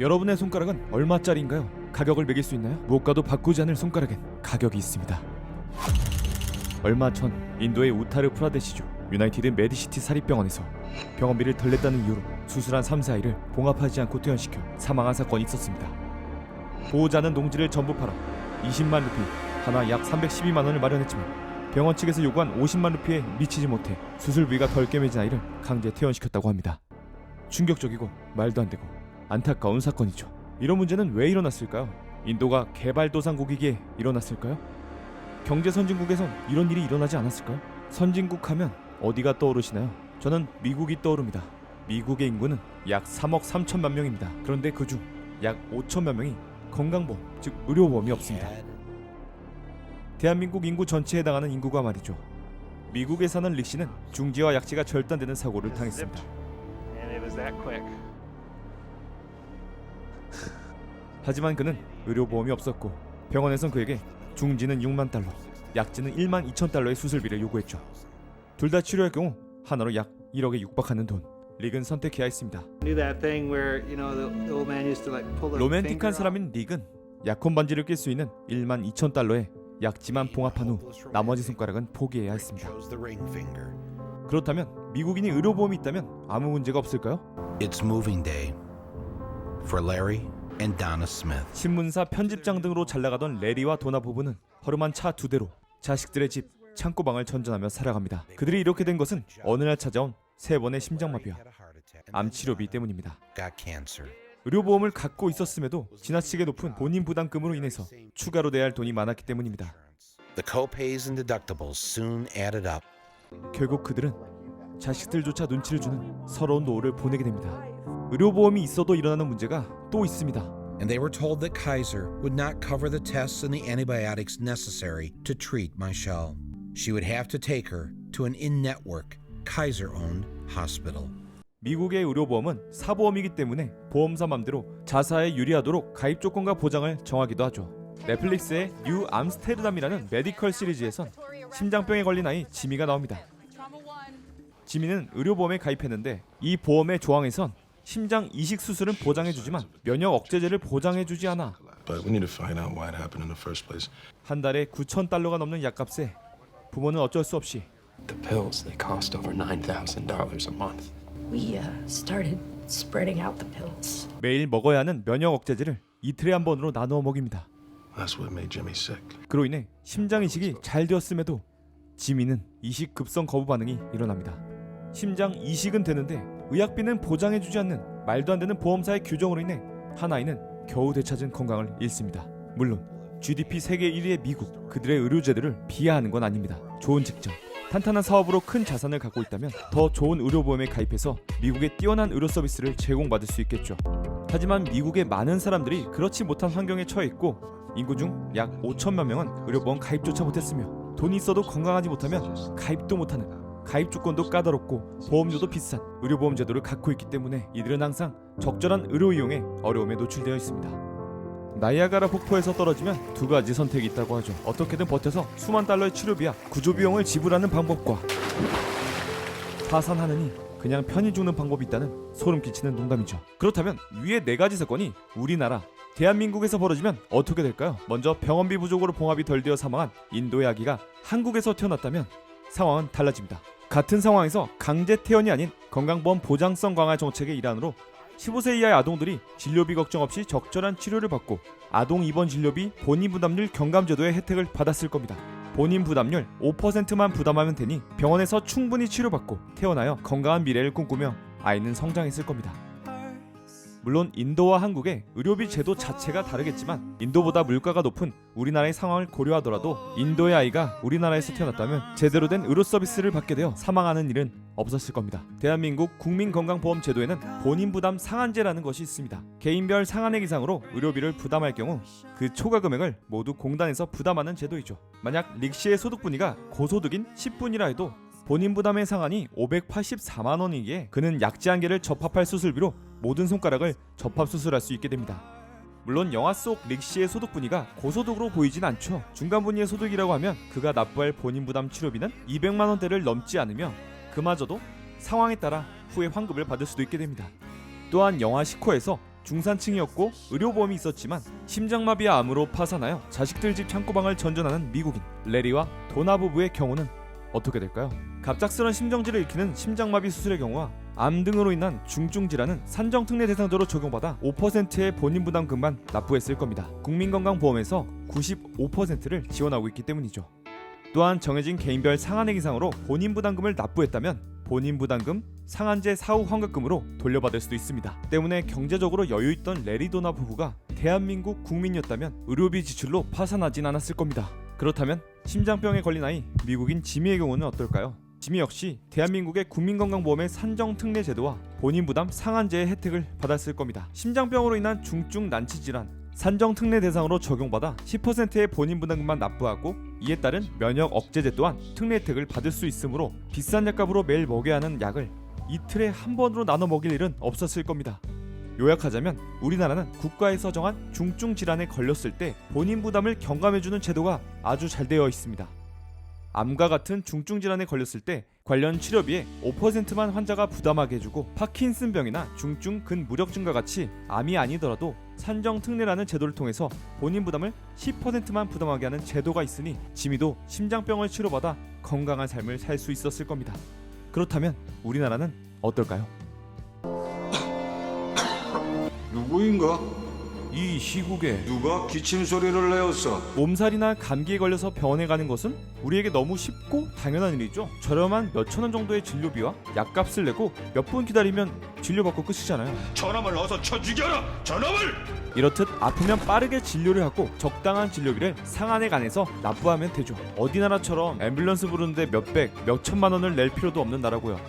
여러분의 손가락은 얼마짜리인가요? 가격을 매길 수 있나요? 무엇과도 바꾸지 않을 손가락엔 가격이 있습니다. 얼마 전 인도의 우타르 프라데시주 유나이티드 메디시티 사립병원에서 병원비를 덜 냈다는 이유로 수술한 3세 아이를 봉합하지 않고 퇴원시켜 사망한 사건이 있었습니다. 보호자는 농지를 전부 팔아 20만 루피 하나 약 312만 원을 마련했지만 병원 측에서 요구한 50만 루피에 미치지 못해 수술 부위가 덜 깨매진 아이를 강제 퇴원시켰다고 합니다. 충격적이고 말도 안 되고 안타까운 사건이죠. 이런 문제는 왜 일어났을까요? 인도가 개발도상국이기에 일어났을까요? 경제 선진국에선 이런 일이 일어나지 않았을까요? 선진국 하면 어디가 떠오르시나요? 저는 미국이 떠오릅니다. 미국의 인구는 약 3억 3천만 명입니다. 그런데 그 중 약 5천만 명이 건강보험, 즉 의료보험이 없습니다. 대한민국 인구 전체에 해당하는 인구가 말이죠. 미국에 사는 릭 씨는 중지와 약지가 절단되는 사고를 당했습니다. 하지만 그는 의료보험이 없었고 병원에선 그에게 중지는 6만 달러, 약지는 1만 2천 달러의 수술비를 요구했죠. 둘 다 치료할 경우 하나로 약 1억에 육박하는 돈. 릭은 선택해야 했습니다. Do that thing where you know the, the old man used to like pull the 로맨틱한 사람인 릭은 약혼 반지를 낄 수 있는 1만 2천 달러에 약지만 봉합한 후 나머지 손가락은 포기해야 했습니다. 그렇다면 미국인이 의료보험이 있다면 아무 문제가 없을까요? It's moving day for Larry and Donna Smith. 신문사 편집장 등으로 잘 나가던 레리와 도나 부부는 허름한 차 두 대로 자식들의 집 창고방을 전전하며 살아갑니다. 그들이 이렇게 된 것은 어느 날 찾아온 세 번의 심장마비와. 암 치료비 때문입니다. Got cancer. 의료보험을 갖고 있었음에도 지나치게 높은 본인 부담금으로 인해서 추가로 내야 할 돈이 많았기 때문입니다. The co-pays and deductibles soon added up. 결국 그들은 자식들조차 눈치를 주는 서러운 노후를 보내게 됩니다. 의료보험이 있어도 일어나는 문제가 또 있습니다. And they were told that Kaiser would not cover the tests and the antibiotics necessary to treat Michelle. She would have to take her to an in-network Kaiser-owned hospital. 미국의 의료보험은 사보험이기 때문에 보험사 맘대로 자사에 유리하도록 가입 조건과 보장을 정하기도 하죠. 넷플릭스의 뉴 암스테르담이라는 메디컬 시리즈에선 심장병에 걸린 아이 지미가 나옵니다. 지미는 의료보험에 가입했는데 이 보험의 조항에선 심장 이식 수술은 보장해주지만 면역 억제제를 보장해주지 않아 But we need to find out why it happened in the first place. 한 달에 9천 달러가 넘는 약값에 부모는 어쩔 수 없이 The pills, they cost over $9,000 a month. We uh, started spreading out the pills. 매일 먹어야 하는 면역 억제제를 이틀에 한 번으로 나누어 먹입니다. That's what made Jimmy sick. 그로 인해 심장 이식이 잘 되었음에도 지미는 이식 급성 거부 반응이 일어납니다. 심장 이식은 되는데 의약비는 보장해주지 않는 말도 안 되는 보험사의 규정으로 인해 한 아이는 겨우 되찾은 건강을 잃습니다. 물론 GDP 세계 1위의 미국 그들의 의료 제도를 비하하는 건 아닙니다. 좋은 직장 탄탄한 사업으로 큰 자산을 갖고 있다면 더 좋은 의료보험에 가입해서 미국의 뛰어난 의료 서비스를 제공받을 수 있겠죠. 하지만 미국의 많은 사람들이 그렇지 못한 환경에 처해 있고 인구 중 약 5천만 명은 의료보험 가입조차 못했으며 돈이 있어도 건강하지 못하면 가입도 못하는 가입 조건도 까다롭고 보험료도 비싼 의료보험 제도를 갖고 있기 때문에 이들은 항상 적절한 의료 이용에 어려움에 노출되어 있습니다. 나이아가라 폭포에서 떨어지면 두 가지 선택이 있다고 하죠. 어떻게든 버텨서 수만 달러의 치료비와 구조 비용을 지불하는 방법과 파산하느니 그냥 편히 죽는 방법이 있다는 소름 끼치는 농담이죠. 그렇다면 위의 네 가지 사건이 우리나라 대한민국에서 벌어지면 어떻게 될까요? 먼저 병원비 부족으로 봉합이 덜 되어 사망한 인도의 아기가 한국에서 태어났다면 상황은 달라집니다. 같은 상황에서 강제 퇴원이 아닌 건강보험 보장성 강화 정책의 일환으로 15세 이하의 아동들이 진료비 걱정 없이 적절한 치료를 받고 아동 입원 진료비 본인 부담률 경감 제도의 혜택을 받았을 겁니다. 본인 부담률 5%만 부담하면 되니 병원에서 충분히 치료받고 태어나여 건강한 미래를 꿈꾸며 아이는 성장했을 겁니다. 물론 인도와 한국의 의료비 제도 자체가 다르겠지만 인도보다 물가가 높은 우리나라의 상황을 고려하더라도 인도의 아이가 우리나라에서 태어났다면 제대로 된 의료 서비스를 받게 되어 사망하는 일은 없었을 겁니다. 대한민국 국민건강보험 제도에는 본인 부담 상한제라는 것이 있습니다. 개인별 상한액 이상으로 의료비를 부담할 경우 그 초과 금액을 모두 공단에서 부담하는 제도이죠. 만약 릭시의 소득 분위가 고소득인 10분이라 해도 본인 부담의 상한이 584만 원이기에 그는 약지 한 개를 접합할 수술비로 모든 손가락을 접합 수술할 수 있게 됩니다. 물론 영화 속 릭시의 소득 분위가 고소득으로 보이진 않죠. 중간 분위의 소득이라고 하면 그가 납부할 본인 부담 치료비는 200만 원대를 넘지 않으며 그마저도 상황에 따라 후에 환급을 받을 수도 있게 됩니다. 또한 영화 시코에서 중산층이었고 의료보험이 있었지만 심장마비와 암으로 파산하여 자식들 집 창고방을 전전하는 미국인 레리와 도나 부부의 경우는 어떻게 될까요? 갑작스런 심정지를 일으키는 심장마비 수술의 경우와 암 등으로 인한 중증 질환은 산정특례 대상자로 적용받아 5%의 본인 부담금만 납부했을 겁니다. 국민건강보험에서 95%를 지원하고 있기 때문이죠. 또한 정해진 개인별 상한액 이상으로 본인 부담금을 납부했다면 본인 부담금 상한제 사후 환급금으로 돌려받을 수도 있습니다. 때문에 경제적으로 여유 있던 레리도나 부부가 대한민국 국민이었다면 의료비 지출로 파산하진 않았을 겁니다. 그렇다면 심장병에 걸린 아이 미국인 지미의 경우는 어떨까요? 지미 역시 대한민국의 국민건강보험의 산정특례 제도와 본인 부담 상한제의 혜택을 받았을 겁니다. 심장병으로 인한 중증 난치 질환 산정특례 대상으로 적용받아 10%의 본인 부담금만 납부하고 이에 따른 면역 억제제 또한 특례 혜택을 받을 수 있으므로 비싼 약값으로 매일 먹여야 하는 약을 이틀에 한 번으로 나눠 먹일 일은 없었을 겁니다. 요약하자면 우리나라는 국가에서 정한 중증 질환에 걸렸을 때 본인 부담을 경감해주는 제도가 아주 잘 되어 있습니다. 암과 같은 중증 질환에 걸렸을 때 관련 치료비의 5%만 환자가 부담하게 해주고 파킨슨병이나 중증 근무력증과 같이 암이 아니더라도 산정 특례라는 제도를 통해서 본인 부담을 10%만 부담하게 하는 제도가 있으니 지미도 심장병을 치료받아 건강한 삶을 살 수 있었을 겁니다. 그렇다면 우리나라는 어떨까요? 누구인가? 이 시국에 누가 기침 소리를 내었어? 몸살이나 감기에 걸려서 병원에 가는 것은 우리에게 너무 쉽고 당연한 일이죠. 저렴한 몇천 원 정도의 진료비와 약값을 내고 몇 분 기다리면 진료받고 끝이잖아요. 저놈을 어서 쳐 죽여라! 저놈을! 이렇듯 아프면 빠르게 진료를 하고 적당한 진료비를 상한액 안에서 납부하면 되죠. 어디 나라처럼 앰뷸런스 부르는데 몇백, 몇천만 원을 낼 필요도 없는 나라고요.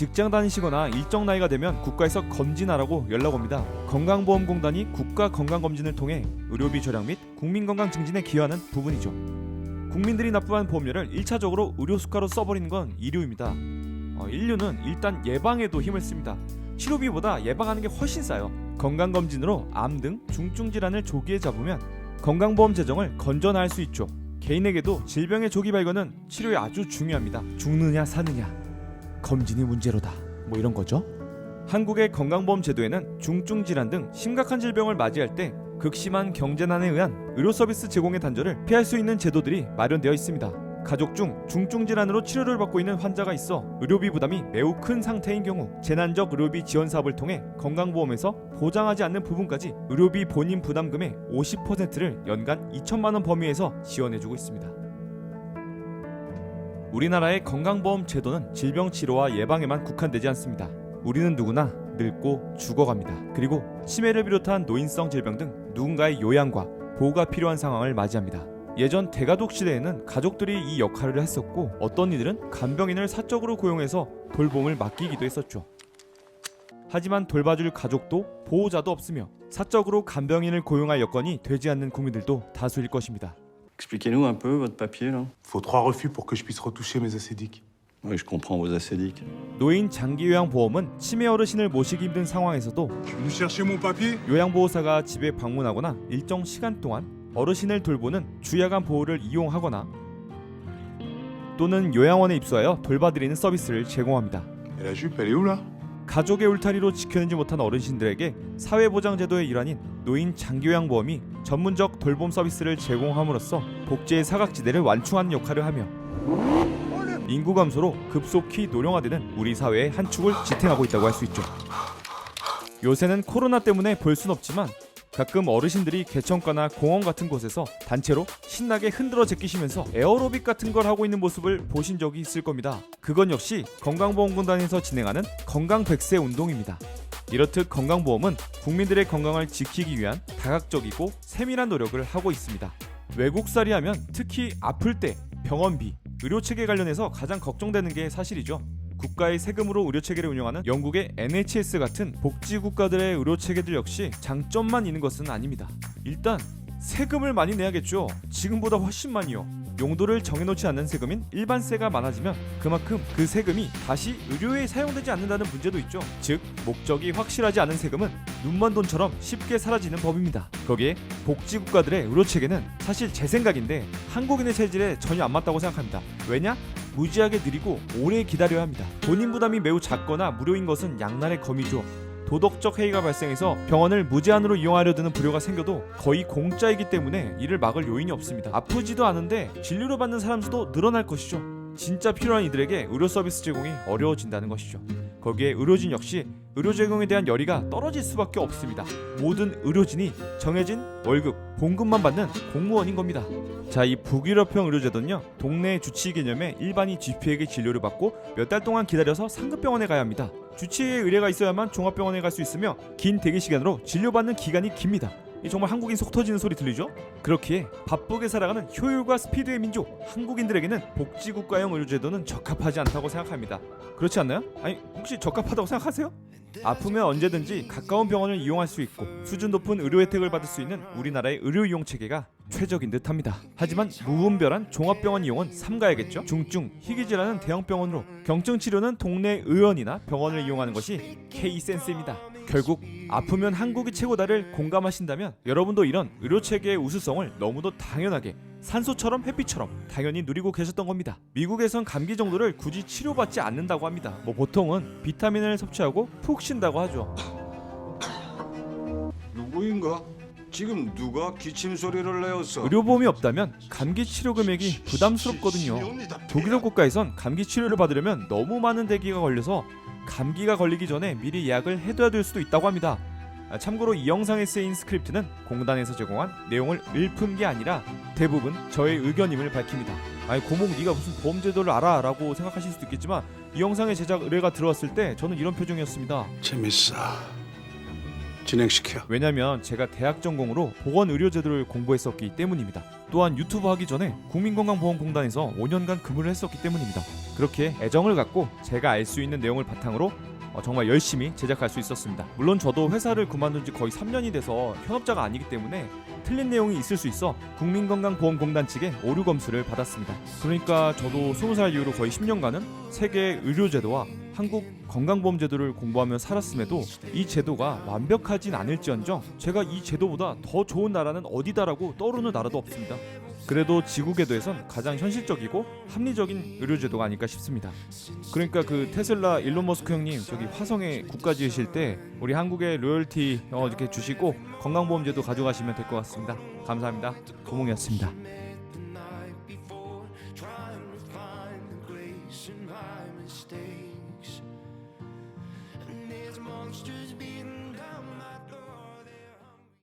직장 다니시거나 일정 나이가 되면 국가에서 검진하라고 연락 옵니다. 건강보험공단이 국가 건강검진을 통해 의료비 절약 및 국민건강 증진에 기여하는 부분이죠. 국민들이 납부한 보험료를 1차적으로 의료 수가로 써버리는 건 이류입니다. 어, 인류는 일단 예방에도 힘을 씁니다. 치료비보다 예방하는 게 훨씬 싸요. 건강검진으로 암 등 중증 질환을 조기에 잡으면 건강보험 재정을 건전화할 수 있죠. 개인에게도 질병의 조기 발견은 치료에 아주 중요합니다. 죽느냐 사느냐 검진이 문제로다. 뭐 이런 거죠. 한국의 건강보험 제도에는 중증 질환 등 심각한 질병을 맞이할 때 극심한 경제난에 의한 의료 서비스 제공의 단절을 피할 수 있는 제도들이 마련되어 있습니다. 가족 중 중증 질환으로 치료를 받고 있는 환자가 있어 의료비 부담이 매우 큰 상태인 경우 재난적 의료비 지원 사업을 통해 건강보험에서 보장하지 않는 부분까지 의료비 본인 부담금의 50%를 연간 2천만 원 범위에서 지원해주고 있습니다. 우리나라의 건강보험 제도는 질병 치료와 예방에만 국한되지 않습니다. 우리는 누구나 늙고 죽어갑니다. 그리고 치매를 비롯한 노인성 질병 등 누군가의 요양과 보호가 필요한 상황을 맞이합니다. 예전 대가족 시대에는 가족들이 이 역할을 했었고 어떤 이들은 간병인을 사적으로 고용해서 돌봄을 맡기기도 했었죠. 하지만 돌봐줄 가족도 보호자도 없으며 사적으로 간병인을 고용할 여건이 되지 않는 국민들도 다수일 것입니다. Expliquez-nous un peu votre papier là. Faut trois refus pour que je puisse retoucher mes acédiques. Oui, je comprends vos acédiques. 노인 장기 요양 보험은 치매 어르신을 모시기 힘든 상황에서도 Nous chercher mon papier? 요양보호사가 집에 방문하거나 일정 시간 동안 어르신을 돌보는 주야간 보호를 이용하거나 또는 요양원에 입소하여 돌봐드리는 서비스를 제공합니다. Et la jupe, elle est où là 가족의 울타리로 지켜내지 못한 어르신들에게 사회보장제도의 일환인 노인 장기요양보험이 전문적 돌봄 서비스를 제공함으로써 복지의 사각지대를 완충하는 역할을 하며 인구 감소로 급속히 노령화되는 우리 사회의 한 축을 지탱하고 있다고 할 수 있죠. 요새는 코로나 때문에 볼 순 없지만 가끔 어르신들이 개천가나 공원 같은 곳에서 단체로 신나게 흔들어 제끼시면서 에어로빅 같은 걸 하고 있는 모습을 보신 적이 있을 겁니다. 그건 역시 건강보험공단에서 진행하는 건강 백세 운동입니다. 이렇듯 건강보험은 국민들의 건강을 지키기 위한 다각적이고 세밀한 노력을 하고 있습니다. 외국살이 하면 특히 아플 때 병원비, 의료체계 관련해서 가장 걱정되는 게 사실이죠. 국가의 세금으로 의료체계를 운영하는 영국의 NHS 같은 복지국가들의 의료체계들 역시 장점만 있는 것은 아닙니다. 일단 세금을 많이 내야겠죠. 지금보다 훨씬 많이요. 용도를 정해놓지 않는 세금인 일반세가 많아지면 그만큼 그 세금이 다시 의료에 사용되지 않는다는 문제도 있죠. 즉 목적이 확실하지 않은 세금은 눈먼 돈처럼 쉽게 사라지는 법입니다. 거기에 복지국가들의 의료체계는 사실 제 생각인데 한국인의 체질에 전혀 안 맞다고 생각합니다. 왜냐? 무지하게 느리고 오래 기다려야 합니다. 본인 부담이 매우 작거나 무료인 것은 양날의 검이죠. 도덕적 해이가 발생해서 병원을 무제한으로 이용하려 드는 불효가 생겨도 거의 공짜이기 때문에 이를 막을 요인이 없습니다. 아프지도 않은데 진료를 받는 사람 수도 늘어날 것이죠. 진짜 필요한 이들에게 의료 서비스 제공이 어려워진다는 것이죠. 거기에 의료진 역시 의료 제공에 대한 열의가 떨어질 수밖에 없습니다. 모든 의료진이 정해진 월급, 봉급만 받는 공무원인 겁니다. 자, 이 북유럽형 의료제도는요. 동네 주치의 개념의 일반인 GP에게 진료를 받고 몇 달 동안 기다려서 상급 병원에 가야 합니다. 주치의 의뢰가 있어야만 종합병원에 갈 수 있으며 긴 대기 시간으로 진료받는 기간이 깁니다. 이 정말 한국인 속 터지는 소리 들리죠? 그렇기에 바쁘게 살아가는 효율과 스피드의 민족 한국인들에게는 복지국가형 의료제도는 적합하지 않다고 생각합니다. 그렇지 않나요? 아니 혹시 적합하다고 생각하세요? 아프면 언제든지 가까운 병원을 이용할 수 있고 수준 높은 의료 혜택을 받을 수 있는 우리나라의 의료 이용 체계가 최적인 듯합니다. 하지만 무분별한 종합병원 이용은 삼가야겠죠. 중증, 희귀 질환은 대형 병원으로, 경증 치료는 동네 의원이나 병원을 이용하는 것이 K 센스입니다. 결국 아프면 한국이 최고다를 공감하신다면 여러분도 이런 의료 체계의 우수성을 너무도 당연하게 산소처럼 햇빛처럼 당연히 누리고 계셨던 겁니다. 미국에선 감기 정도를 굳이 치료받지 않는다고 합니다. 뭐 보통은 비타민을 섭취하고 푹 쉰다고 하죠. 누구인가? 지금 누가 기침 소리를 내었어? 의료보험이 없다면 감기 치료 금액이 부담스럽거든요. 독일어 국가에선 감기 치료를 받으려면 너무 많은 대기가 걸려서 감기가 걸리기 전에 미리 예약을 해둬야 될 수도 있다고 합니다. 아, 참고로 이 영상에 쓰인 스크립트는 공단에서 제공한 내용을 읊은 게 아니라 대부분 저의 의견임을 밝힙니다. 아니 고목 네가 무슨 보험 제도를 알아라고 생각하실 수도 있겠지만 이 영상의 제작 의뢰가 들어왔을 때 저는 이런 표정이었습니다. 재밌어. 진행시켜. 왜냐면 제가 대학 전공으로 보건 의료 제도를 공부했었기 때문입니다. 또한 유튜브 하기 전에 국민건강보험공단에서 5년간 근무를 했었기 때문입니다. 그렇게 애정을 갖고 제가 알 수 있는 내용을 바탕으로 어, 정말 열심히 제작할 수 있었습니다. 물론 저도 회사를 그만둔 지 거의 3년이 돼서 현업자가 아니기 때문에 틀린 내용이 있을 수 있어 국민건강보험공단 측에 오류 검수를 받았습니다. 그러니까 저도 20살 이후로 거의 10년간은 세계 의료제도와 한국 건강보험제도를 공부하며 살았음에도 이 제도가 완벽하진 않을지언정 제가 이 제도보다 더 좋은 나라는 어디다라고 떠오르는 나라도 없습니다. 그래도 지구 궤도에선 가장 현실적이고 합리적인 의료제도가 아닐까 싶습니다. 그러니까 그 테슬라 일론 머스크 형님 저기 화성에 국가 지으실 때 우리 한국의 로열티 어, 이렇게 주시고 건강보험제도 가져가시면 될 것 같습니다. 감사합니다. 고몽이었습니다.